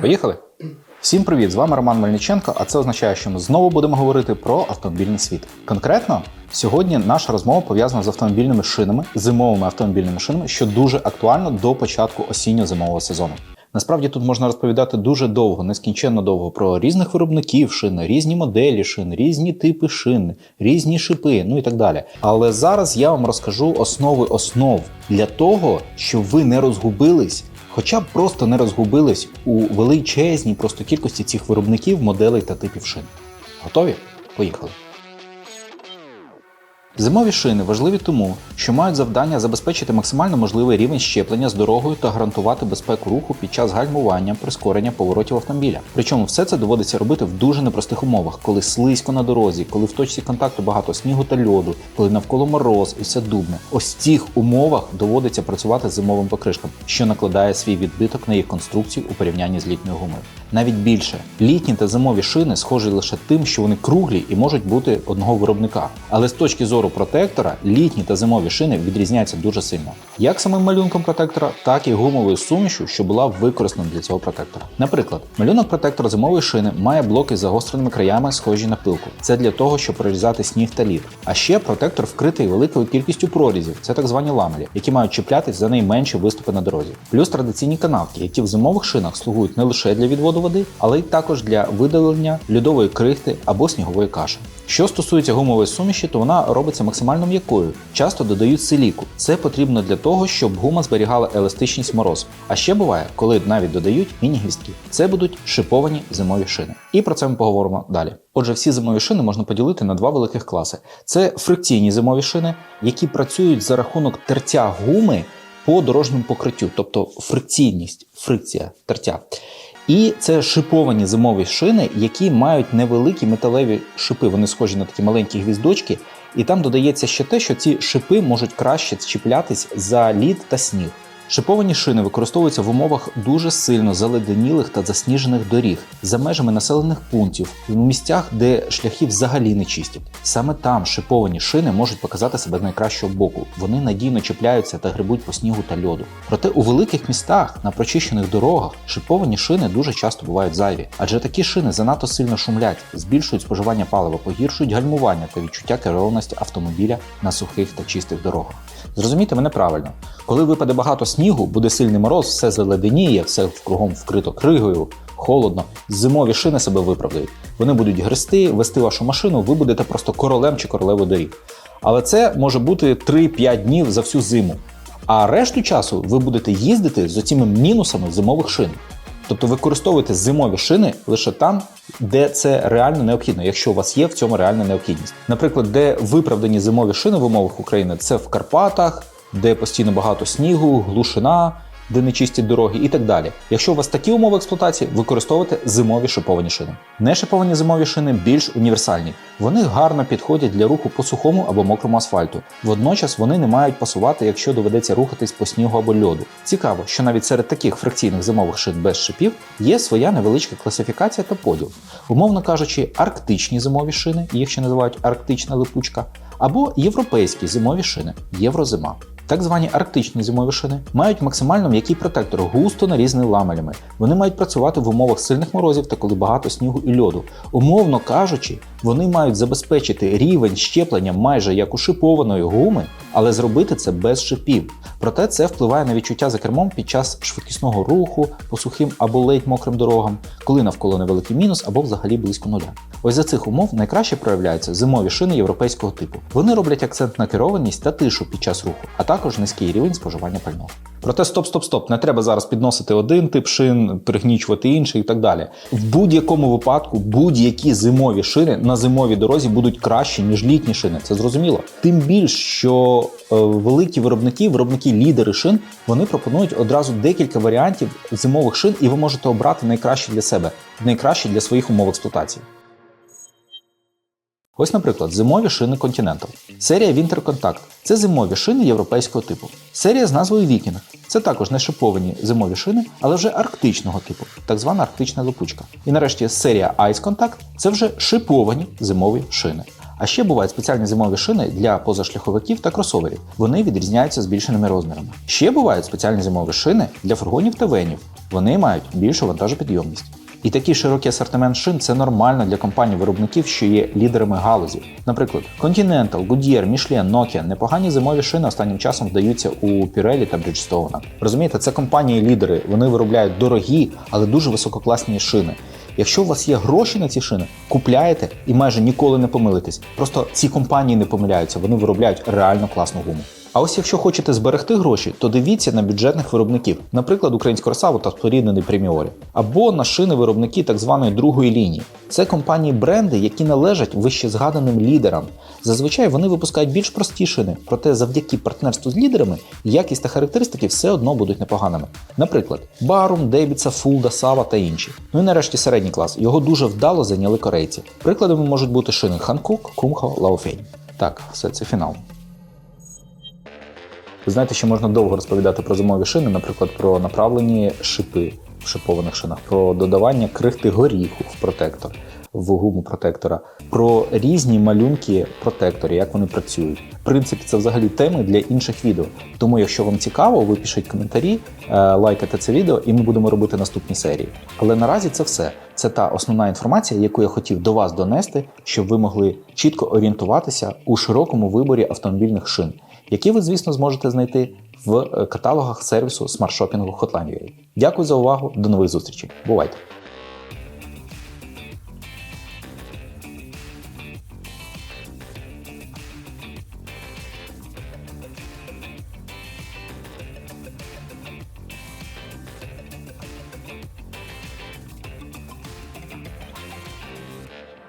Поїхали? Всім привіт! З вами Роман Мельниченко, а це означає, що ми знову будемо говорити про автомобільний світ. Конкретно, сьогодні наша розмова пов'язана з автомобільними шинами, зимовими автомобільними шинами, що дуже актуально до початку осінньо-зимового сезону. Насправді тут можна розповідати дуже довго, нескінченно довго про різних виробників шин, різні моделі шин, різні типи шин, різні шипи, ну і так далі. Але зараз я вам розкажу основи основ для того, щоб ви не розгубились, хоча б просто не розгубились у величезній просто кількості цих виробників, моделей та типів шин. Готові? Поїхали. Зимові шини важливі тому, що мають завдання забезпечити максимально можливий рівень щеплення з дорогою та гарантувати безпеку руху під час гальмування, прискорення поворотів автомобіля. Причому все це доводиться робити в дуже непростих умовах, коли слизько на дорозі, коли в точці контакту багато снігу та льоду, коли навколо мороз і все дубне. Ось в цих умовах доводиться працювати з зимовим покришком, що накладає свій відбиток на їх конструкцію у порівнянні з літньою гумою. Навіть більше літні та зимові шини схожі лише тим, що вони круглі і можуть бути одного виробника. Але з точки зору протектора, літні та зимові шини відрізняються дуже сильно, як самим малюнком протектора, так і гумовою сумішю, що була використана для цього протектора. Наприклад, малюнок протектора зимової шини має блоки з загостреними краями, схожі на пилку. Це для того, щоб прорізати сніг та лід. А ще протектор вкритий великою кількістю прорізів, це так звані ламелі, які мають чіплятись за найменші виступи на дорозі. Плюс традиційні канавки, які в зимових шинах слугують не лише для відводу води, але й також для видалення льодової крихти або снігової каші. Що стосується гумової суміші, то вона робиться максимально м'якою. Часто додають силіку. Це потрібно для того, щоб гума зберігала еластичність мороз. А ще буває, коли навіть додають міні-гвіздки. Це будуть шиповані зимові шини. І про це ми поговоримо далі. Отже, всі зимові шини можна поділити на два великих класи: це фрикційні зимові шини, які працюють за рахунок тертя гуми по дорожньому покриттю, тобто фрикційність, фрикція, тертя. І це шиповані зимові шини, які мають невеликі металеві шипи. Вони схожі на такі маленькі гвіздочки. І там додається ще те, що ці шипи можуть краще чіплятись за лід та сніг. Шиповані шини використовуються в умовах дуже сильно заледенілих та засніжених доріг за межами населених пунктів, в місцях, де шляхи взагалі не чистять. Саме там шиповані шини можуть показати себе з найкращого боку. Вони надійно чіпляються та грибуть по снігу та льоду. Проте у великих містах на прочищених дорогах шиповані шини дуже часто бувають зайві, адже такі шини занадто сильно шумлять, збільшують споживання палива, погіршують гальмування та відчуття керованості автомобіля на сухих та чистих дорогах. Зрозумійте мене правильно, коли випаде багато снігу, буде сильний мороз, все заледеніє, все кругом вкрито кригою, холодно. Зимові шини себе виправдають. Вони будуть грести, вести вашу машину, ви будете просто королем чи королевою доріг. Але це може бути 3-5 днів за всю зиму. А решту часу ви будете їздити з оціми мінусами зимових шин. Тобто використовуйте зимові шини лише там, де це реально необхідно, якщо у вас є в цьому реальна необхідність. Наприклад, де виправдані зимові шини в умовах України, це в Карпатах, де постійно багато снігу, глушина, де не чисті дороги і так далі. Якщо у вас такі умови експлуатації, використовуйте зимові шиповані шини. Нешиповані зимові шини більш універсальні. Вони гарно підходять для руху по сухому або мокрому асфальту. Водночас вони не мають пасувати, якщо доведеться рухатись по снігу або льоду. Цікаво, що навіть серед таких фрикційних зимових шин без шипів є своя невеличка класифікація та поділ. Умовно кажучи, арктичні зимові шини, їх ще називають арктична липучка, або європейські зимові шини єврозима. Так звані арктичні зимові шини мають максимально м'який протектор, густо нарізаний ламелями. Вони мають працювати в умовах сильних морозів та коли багато снігу і льоду. Умовно кажучи, вони мають забезпечити рівень щеплення майже як у шипованої гуми, але зробити це без шипів. Проте це впливає на відчуття за кермом під час швидкісного руху по сухим або ледь мокрим дорогам, коли навколо невеликий мінус або взагалі близько нуля. Ось за цих умов найкраще проявляються зимові шини європейського типу. Вони роблять акцент на керованість та тишу під час руху, а також низький рівень споживання пального. Проте стоп, стоп, стоп, не треба зараз підносити один тип шин, пригнічувати інший і так далі. В будь-якому випадку будь-які зимові шини на зимовій дорозі будуть кращі, ніж літні шини. Це зрозуміло. Тим більш, що е, великі виробники, виробники лідери шин, вони пропонують одразу декілька варіантів зимових шин, і ви можете обрати найкраще для себе, найкраще для своїх умов експлуатації. Ось, наприклад, зимові шини Continental. Серія Winter Contact – це зимові шини європейського типу. Серія з назвою Viking – це також не шиповані зимові шини, але вже арктичного типу, так звана арктична липучка. І нарешті серія Ice Contact – це вже шиповані зимові шини. А ще бувають спеціальні зимові шини для позашляховиків та кросоверів. Вони відрізняються збільшеними розмірами. Ще бувають спеціальні зимові шини для фургонів та венів. Вони мають більшу вантажопідйомність. І такий широкий асортимент шин це нормально для компаній-виробників, що є лідерами галузі. Наприклад, Continental, Goodyear, Michelin, Nokia непогані зимові шини останнім часом вдаються у Pirelli та Bridgestone. Розумієте, це компанії-лідери. Вони виробляють дорогі, але дуже висококласні шини. Якщо у вас є гроші на ці шини, купляєте і майже ніколи не помилитесь. Просто ці компанії не помиляються, вони виробляють реально класну гуму. А ось якщо хочете зберегти гроші, то дивіться на бюджетних виробників, наприклад, українську Росаву та споріднений Преміорі, або на шини виробники так званої другої лінії. Це компанії бренди, які належать вище згаданим лідерам. Зазвичай вони випускають більш прості шини, проте завдяки партнерству з лідерами якість та характеристики все одно будуть непоганими. Наприклад, Barum, Davidsa, Fulda, Sava та інші. Ну і нарешті середній клас. Його дуже вдало зайняли корейці. Прикладами можуть бути шини Hankook, Kumho, Laofeng. Так, все це фінал. Ви знаєте, що можна довго розповідати про зимові шини, наприклад, про направлені шипи в шипованих шинах, про додавання крихти горіху в протектор, в гуму протектора, про різні малюнки протекторів, як вони працюють. В принципі, це взагалі теми для інших відео. Тому, якщо вам цікаво, ви пишіть коментарі, е, лайкайте це відео, і ми будемо робити наступні серії. Але наразі це все. Це та основна інформація, яку я хотів до вас донести, щоб ви могли чітко орієнтуватися у широкому виборі автомобільних шин які ви, звісно, зможете знайти в е, каталогах сервісу смарт-шопінгу Hotline.ua. Дякую за увагу, до нових зустрічей. Бувайте!